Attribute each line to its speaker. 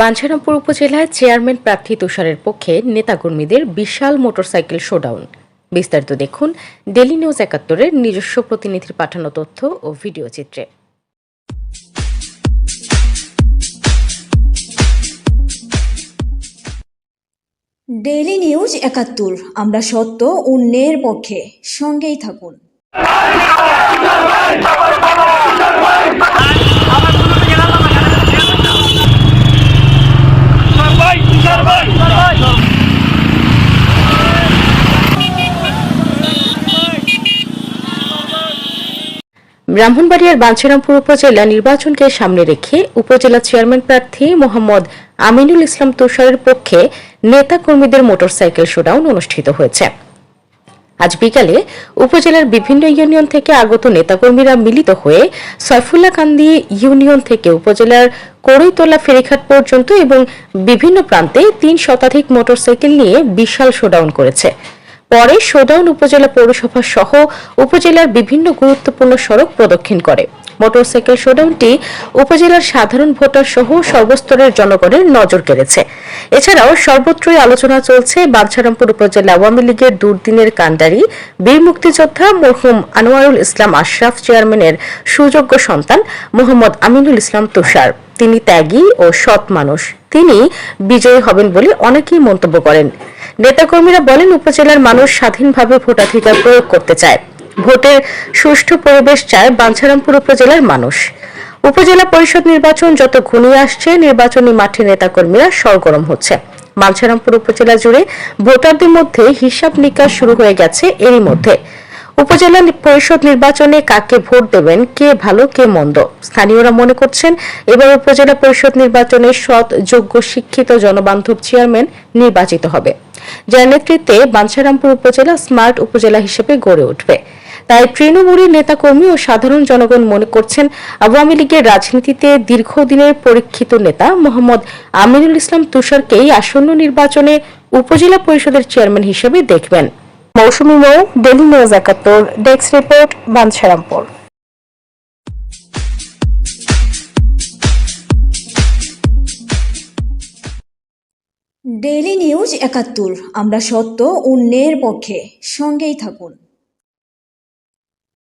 Speaker 1: বাঞ্ছারামপুর উপজেলায় চেয়ারম্যান প্রার্থী তুষারের পক্ষে নেতাকর্মীদের বিশাল মোটরসাইকেল শোডাউন। বিস্তারিত দেখুন ডেলি নিউজ একাত্তরের নিজস্ব প্রতিনিধির পাঠানো তথ্য ও ভিডিও চিত্রে।
Speaker 2: ডেইলি নিউজ একাত্তর, আমরা সত্য, অন্যের পক্ষে সঙ্গেই থাকুন।
Speaker 1: ব্রাহ্মণবাড়িয়ার বাঞ্ছারামপুর উপজেলা নির্বাচনকে সামনে রেখে উপজেলা চেয়ারম্যান প্রার্থী মোহাম্মদ আমিনুল ইসলাম তুষারের পক্ষে নেতাকর্মীদের মোটরসাইকেল শোডাউন অনুষ্ঠিত হয়েছে। আজ বিকালে উপজেলার বিভিন্ন ইউনিয়ন থেকে আগত নেতাকর্মীরা মিলিত হয়ে সয়ফুল্লাহ কান্দি ইউনিয়ন থেকে উপজেলার কড়ইতলা ফেরিঘাট পর্যন্ত এবং বিভিন্ন প্রান্তে তিন শতাধিক মোটরসাইকেল নিয়ে বিশাল শোডাউন করেছে। পরে শোডাউন উপজেলা পৌরসভা সহ উপজেলার বিভিন্ন গুরুত্বপূর্ণ সড়ক প্রদক্ষিণ করে। মোটরসাইকেল শোডাউনটি উপজেলার সাধারণ ভোটার সহ সর্বস্তরের জনগণের নজর কেড়েছে। এছাড়াও সর্বত্রই আলোচনা চলছে বাঞ্ছারামপুর উপজেলা আওয়ামী লীগের দুর্দিনের কাণ্ডারি। বীর মুক্তিযোদ্ধা মরহুম আনোয়ারুল ইসলাম আশরাফ চেয়ারম্যানের সুযোগ্য সন্তান মোহাম্মদ আমিনুল ইসলাম তুষার। তিনি ত্যাগী ও সৎ মানুষ। তিনি বিজয়ী হবেন বলে অনেকেই মন্তব্য করেন। নেতাকর্মীরা বলেন, উপজেলার মানুষ স্বাধীনভাবে ভোটাধিকার প্রয়োগ করতে চায়। ভোটের সুষ্ঠু পরিবেশ চায় বাঞ্ছারামপুর উপজেলার মানুষ। উপজেলা পরিষদ নির্বাচন যত ঘনিয়ে আসছে, নির্বাচনী মাঠে নেতাকর্মীরা সরগরম হচ্ছে। বাঞ্ছারামপুর উপজেলা জুড়ে ভোটারদের মধ্যে হিসাব নিকাশ শুরু হয়ে গেছে এরই মধ্যে। উপজেলা পরিষদ নির্বাচনে কাকে ভোট দেবেন, কে ভালো, কে মন্দ? স্থানীয়রা মনে করছেন, এবার উপজেলা পরিষদ নির্বাচনে সৎ, যোগ্য, শিক্ষিত জনবান্ধব চেয়ারম্যান নির্বাচিত হবে। যার নেতৃত্বে বাঞ্ছারামপুর উপজেলা স্মার্ট উপজেলা হিসেবে গড়ে উঠবে। তাই তৃণমূলের নেতাকর্মী ও সাধারণ জনগণ মনে করছেন, আওয়ামী লীগের রাজনীতিতে দীর্ঘদিনের পরীক্ষিত নেতা মোহাম্মদ আমিনুল ইসলাম তুষারকেই আসন্ন নির্বাচনে উপজেলা পরিষদের চেয়ারম্যান হিসেবে দেখবেন। মৌসুমী মৌ ডেলি নিউজ একাত্তর, desk report, Banchharampur.
Speaker 2: Daily news একাত্তর, আমরা সত্য অন্যের পক্ষে সঙ্গেই থাকুন।